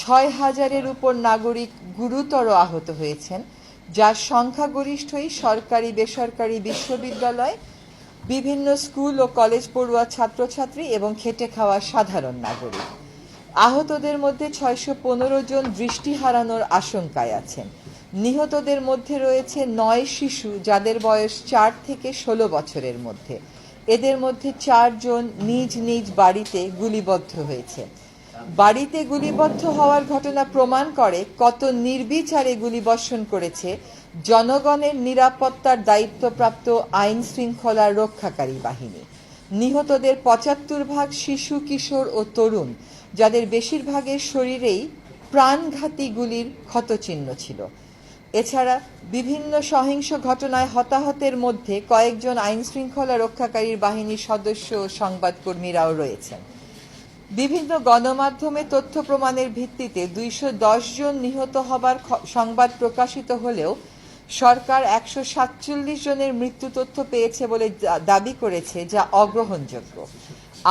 ছয় হাজারের উপর নাগরিক গুরুতর আহত হয়েছেন, যার সংখ্যাগরিষ্ঠই সরকারি, বেসরকারি বিশ্ববিদ্যালয়, বিভিন্ন স্কুল ও কলেজ পড়ুয়া ছাত্রছাত্রী এবং খেটে খাওয়া সাধারণ নাগরিক। আহতদের মধ্যে ছয়শো পনেরো জন দৃষ্টি হারানোর আশঙ্কায় আছেন। নিহতদের মধ্যে রয়েছে নয় শিশু, যাদের বয়স চার থেকে ষোলো বছরের মধ্যে। এদের মধ্যে চারজন নিজ নিজ বাড়িতে গুলিবদ্ধ হয়েছে। বাড়িতে গুলিবদ্ধ হওয়ার ঘটনা প্রমাণ করে কত নির্বিচারে গুলিবর্ষণ করেছে জনগণের নিরাপত্তার দায়িত্বপ্রাপ্ত আইন শৃঙ্খলা রক্ষাকারী বাহিনী। নিহতদের পঁচাত্তর ভাগ শিশু, কিশোর ও তরুণ, যাদের বেশিরভাগের শরীরেই প্রাণঘাতী গুলির ক্ষতচিহ্ন ছিল। এছাড়া বিভিন্ন সহিংস ঘটনায় হতাহতের মধ্যে কয়েকজন আইন শৃঙ্খলা রক্ষাকারী বাহিনীর সদস্য ও সংবাদকর্মীরাও রয়েছেন। বিভিন্ন গণমাধ্যমে তথ্য প্রমাণের ভিত্তিতে দুইশো দশ জন নিহত হবার সংবাদ প্রকাশিত হলেও সরকার একশো সাতচল্লিশ জনের মৃত্যু তথ্য পেয়েছে বলে দাবি করেছে, যা অগ্রহণযোগ্য।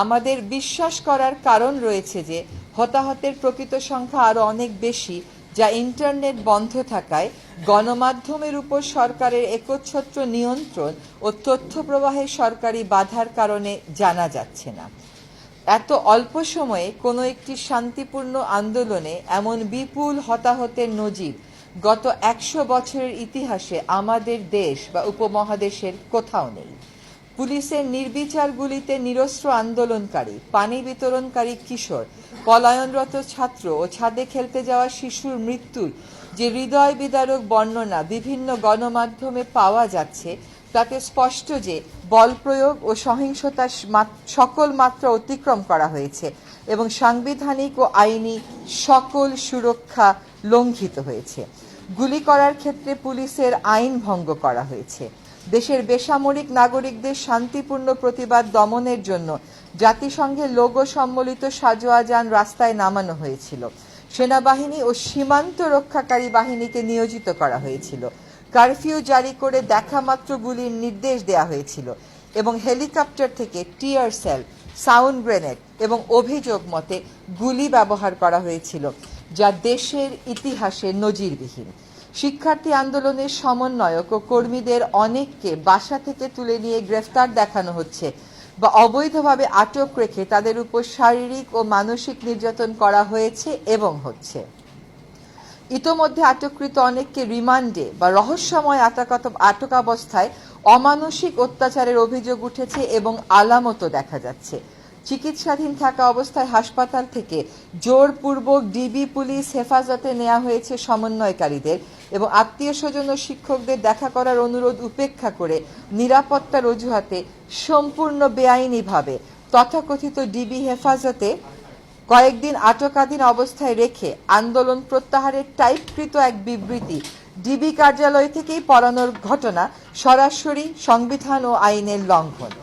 আমাদের বিশ্বাস করার কারণ রয়েছে যে, হতাহতের প্রকৃত সংখ্যা আরও অনেক বেশি, যা ইন্টারনেট বন্ধ থাকায় গণমাধ্যমের উপর সরকারের একচ্ছত্র নিয়ন্ত্রণ ও তথ্য প্রবাহে সরকারি বাধার কারণে জানা যাচ্ছে না। এত অল্প সময়ে কোনো একটি শান্তিপূর্ণ আন্দোলনে এমন বিপুল হতাহতের নজির গত একশো বছরের ইতিহাসে আমাদের দেশ বা উপমহাদেশের কোথাও নেই। পুলিশের নির্বিচার গুলিতে নিরস্ত্র আন্দোলনকারী, পানি বিতরণকারী কিশোর, পলায়নরত ছাত্র ও ছাদে খেলতে যাওয়া শিশুর মৃত্যুর যে হৃদয় বিদারক বর্ণনা বিভিন্ন গণমাধ্যমে পাওয়া যাচ্ছে তাতে স্পষ্ট যে বল প্রয়োগ ও সহিংসতার সকল মাত্রা অতিক্রম করা হয়েছে এবং সাংবিধানিক ও আইনি সকল সুরক্ষা লঙ্ঘিত হয়েছে। গুলি করার ক্ষেত্রে পুলিশের আইন ভঙ্গ করা হয়েছে। দেশের বেসামরিক নাগরিকদের শান্তিপূর্ণ প্রতিবাদ দমনের জন্য জাতিসংঘের লোগো সম্বলিত সাজোয়া যান রাস্তায় নামানো হয়েছিল। সেনাবাহিনী ও সীমান্ত রক্ষাকারী বাহিনীকে নিয়োজিত করা হয়েছিল। কারফিউ জারি করে দেখা মাত্র গুলির নির্দেশ দেওয়া হয়েছিল এবং হেলিকপ্টার থেকে টিয়ার সেল, সাউন্ড গ্রেনেড এবং অভিযোগ মতে গুলি ব্যবহার করা হয়েছিল, যা দেশের ইতিহাসে নজিরবিহীন। শিক্ষার্থী আন্দোলনের সমন্বয়ক ও কর্মীদের অনেককে বাসা থেকে তুলে নিয়ে গ্রেফতার দেখানো হচ্ছে বা অবৈধভাবে আটক রেখে তাদের উপর শারীরিক ও মানসিক নির্যাতন করা হয়েছে এবং হচ্ছে। ইতোমধ্যে আটককৃত অনেককে রিমান্ডে বা রহস্যময় আটকাত আটকাবস্থায় অমানসিক অত্যাচারের অভিযোগ উঠেছে এবং আলামতও দেখা যাচ্ছে। চিকিৎসাধীন থাকা অবস্থায় হাসপাতাল থেকে জোরপূর্বক ডিবি পুলিশ হেফাজতে নেওয়া হয়েছে সমন্বয়কারীদের এবং আত্মীয় স্বজন ও শিক্ষকদের দেখা করার অনুরোধ উপেক্ষা করে নিরাপত্তার অজুহাতে সম্পূর্ণ বেআইনিভাবে তথাকথিত ডিবি হেফাজতে কয়েকদিন আটকাধীন অবস্থায় রেখে আন্দোলন প্রত্যাহারের টাইপকৃত এক বিবৃতি ডিবি কার্যালয় থেকেই পড়ানোর ঘটনা সরাসরি সংবিধান ও আইনের লঙ্ঘন।